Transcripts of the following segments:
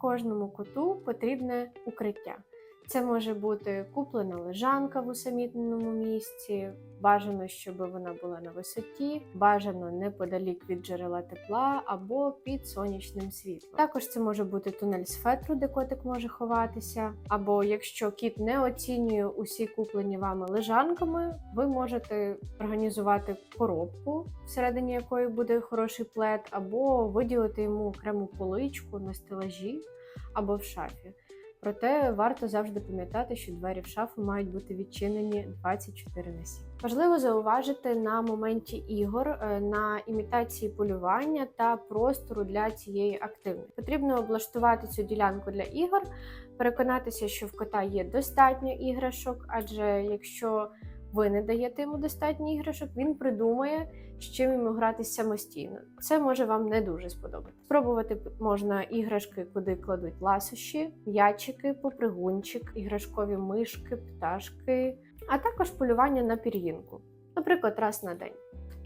Кожному коту потрібне укриття. Це може бути куплена лежанка в усамітненому місці, бажано, щоб вона була на висоті, бажано неподалік від джерела тепла або під сонячним світлом. Також це може бути тунель з фетру, де котик може ховатися. Або якщо кіт не оцінює усі куплені вами лежанками, ви можете організувати коробку, всередині якої буде хороший плед, або виділити йому окрему поличку на стелажі або в шафі. Проте варто завжди пам'ятати, що двері в шафу мають бути відчинені 24 на 7. Важливо зауважити на моменті ігор е, на імітації полювання та простору для цієї активності. Потрібно облаштувати цю ділянку для ігор, переконатися, що в кота є достатньо іграшок, адже якщо ви не даєте йому достатньо іграшок, він придумає, з чим йому гратись самостійно. Це може вам не дуже сподобати. Спробувати можна іграшки, куди кладуть ласощі, м'ячики, попригунчик, іграшкові мишки, пташки, а також полювання на пір'їнку, наприклад, раз на день.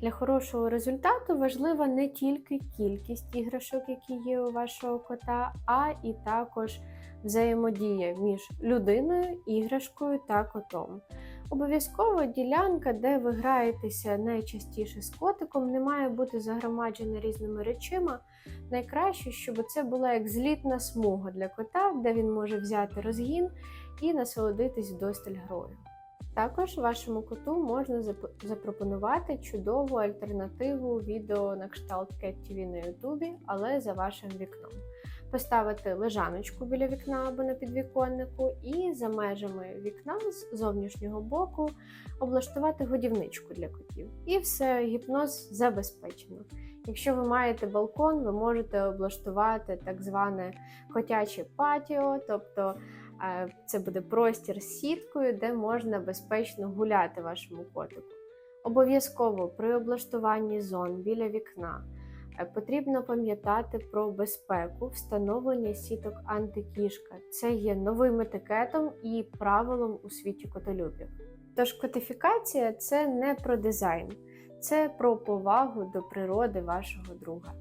Для хорошого результату важлива не тільки кількість іграшок, які є у вашого кота, а і також взаємодія між людиною, іграшкою та котом. Обов'язково ділянка, де ви граєтеся найчастіше з котиком, не має бути загромаджена різними речима. Найкраще, щоб це була як злітна смуга для кота, де він може взяти розгін і насолодитись вдосталь грою. Також вашому коту можна запропонувати чудову альтернативу відео на кшталт Cat на Ютубі, але за вашим вікном. Поставити лежаночку біля вікна або на підвіконнику, і за межами вікна з зовнішнього боку облаштувати годівничку для котів. І все, гіпноз забезпечено. Якщо ви маєте балкон, ви можете облаштувати так зване котяче патіо, тобто е, це буде простір з сіткою, де можна безпечно гуляти вашому котику. Обов'язково при облаштуванні зон біля вікна потрібно пам'ятати про безпеку встановлення сіток антикішка. Це є новим етикетом і правилом у світі котолюбів. Тож котифікація це не про дизайн, це про повагу до природи вашого друга.